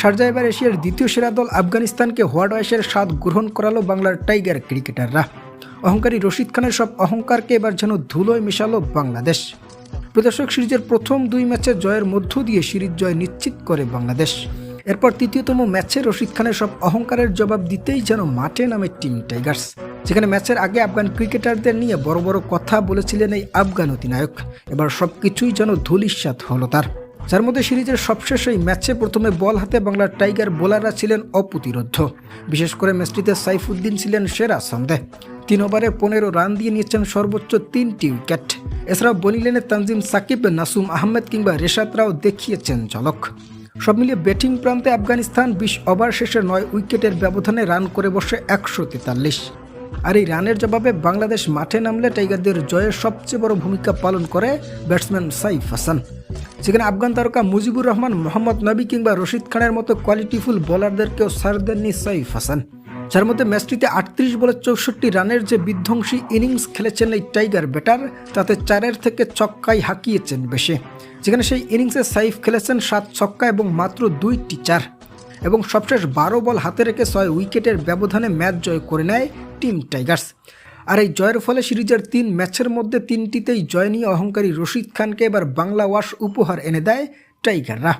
Sharjah এবার এশিয়ার দ্বিতীয় সেরা দল আফগানিস্তানকে হোয়াইট ওয়াইসের স্বাদ গ্রহণ করালো বাংলার টাইগার ক্রিকেটাররা। অহংকারী রশিদ খানের সব অহংকারকে এবার যেন ধুলোয় মেশালো বাংলাদেশ। প্রদর্শক সিরিজের প্রথম দুই ম্যাচে জয়ের মধ্য দিয়ে সিরিজ জয় নিশ্চিত করে বাংলাদেশ। এরপর তৃতীয়তম ম্যাচে রশিদ খানের সব অহংকারের জবাব দিতেই যেন মাঠে নামে টিম টাইগার্স। যেখানে ম্যাচের আগে আফগান ক্রিকেটারদের নিয়ে বড় বড় কথা বলেছিলেন এই আফগান অধিনায়ক। এবার সব কিছুই যেন ধুলিস্বাত হলো তার। যার মধ্যে সিরিজের সবশেষ এই ম্যাচে প্রথমে বল হাতে বাংলার টাইগার বোলাররা ছিলেন অপ্রতিরোধ্য বিশেষ করে ম্যাচটিতে সাইফুদ্দিন ছিলেন সেরা সন্দেহ তিন ওভারে পনেরো রান দিয়ে নিয়েছেন সর্বোচ্চ তিনটি উইকেট। এছাড়াও বনিলেনে তানজিম সাকিব, নাসুম আহমেদ কিংবা রেশাদ রাও দেখিয়েছেন ঝলক। সব মিলিয়ে ব্যাটিং প্রান্তে আফগানিস্তান বিশ ওভার শেষে নয় উইকেটের ব্যবধানে রান করে বসে একশো তেতাল্লিশ। আর এই রানের জবাবে বাংলাদেশ মাঠে নামলে টাইগারদের জয়ের সবচেয়ে বড় ভূমিকা পালন করে ব্যাটসম্যান সাইফ হাসান। সেখানে আফগান তারকা মুজিবুর রহমান, মোহাম্মদ নবী কিংবা রশিদ খানের মতো কোয়ালিটিফুল বোলারদেরকেও সার দেননি সাইফ হাসান। যার মধ্যে ম্যাচটিতে আটত্রিশ বলে চৌষট্টি রানের যে বিধ্বংসী ইনিংস খেলেছেন এই টাইগার ব্যাটার, তাতে চারের থেকে ছক্কাই হাঁকিয়েছেন বেশি। যেখানে সেই ইনিংসে সাইফ খেলেছেন সাত ছক্কা এবং মাত্র দুইটি চার। এবং সবশেষ বারো বল হাতে রেখে ছয় উইকেটের ব্যবধানে ম্যাচ জয় করে নেয় টিম টাইগার্স। আর এই জয়ের ফলে সিরিজের তিন ম্যাচের মধ্যে তিনটিতেই জয় নিয়ে অহংকারী রশিদ খানকে এবার বাংলা ওয়াশ উপহার এনে দেয় টাইগাররা।